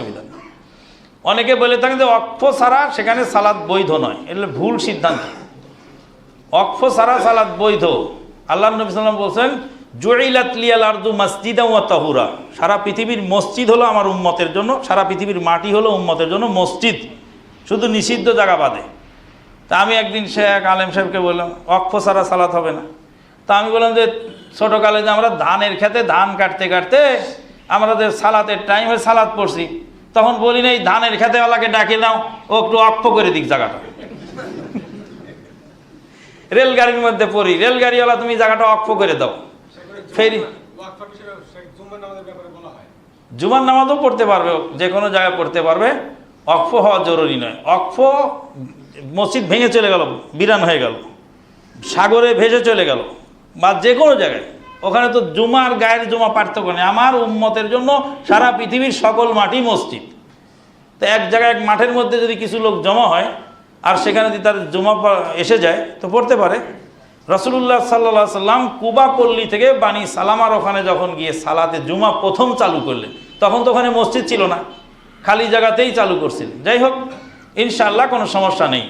অসুবিধা নেই। অনেকে বলে থাকেন যে অক্ষ ছাড়া সেখানে সালাদ বৈধ নয়। এটা ভুল সিদ্ধান্ত। অক্ষ ছাড়া সালাদ বৈধ। আল্লাহ নবী সাল্লাম বলছেন, জুইলাত লিয়াল আরদু মসজিদা ওয়া তাহুরা। সারা পৃথিবীর মসজিদ হলো আমার উম্মতের জন্য, সারা পৃথিবীর মাটি হলো উম্মতের জন্য মসজিদ। শুধু নিষিদ্ধ জায়গা বাদে। তা আমি একদিন শেখ আলেম সাহেবকে বললাম অক্ষ ছাড়া সালাত হবে না। তা আমি বললাম যে, ছোটোকালে যে আমরা ধানের খেতে ধান কাটতে কাটতে আমরা যে সালাতের টাইমে সালাত পড়ছি। তখন বলি না এই ধানের খেতেওয়ালাকে ডাকে দাও ও একটু অক্ষ করে দিক জায়গাটা। রেলগাড়ির মধ্যে পড়ি, রেলগাড়িওয়ালা, তুমি জায়গাটা অক্ষ করে দাও। ফেরি জুমার নামাজও পড়তে পারবে, যে কোনো জায়গায় পড়তে পারবে। অক্ষ হওয়া জরুরি নয়। অক্ষ মসজিদ ভেঙে চলে গেল, বিরান হয়ে গেল, সাগরে ভেসে চলে গেল, বা যে কোনো জায়গায়। ওখানে তো জুমার গায়ের জুমা পার্থক্য নেই। আমার উম্মতের জন্য সারা পৃথিবীর সকল মাটি মসজিদ। তো এক জায়গায়, এক মাঠের মধ্যে যদি কিছু লোক জমা হয় আর সেখানে যদি তার জমা এসে যায়, তো পড়তে পারে। রসুল্লাহ সাল্লা সাল্লাম কুবা পল্লী থেকে বাণী সালামার ওখানে যখন গিয়ে সালাতে জুমা প্রথম চালু করলেন, তখন তো ওখানে মসজিদ ছিল না। খালি জায়গাতেই চালু করছিলেন। যাই হোক, ইনশাআল্লাহ কোনো সমস্যা নেই।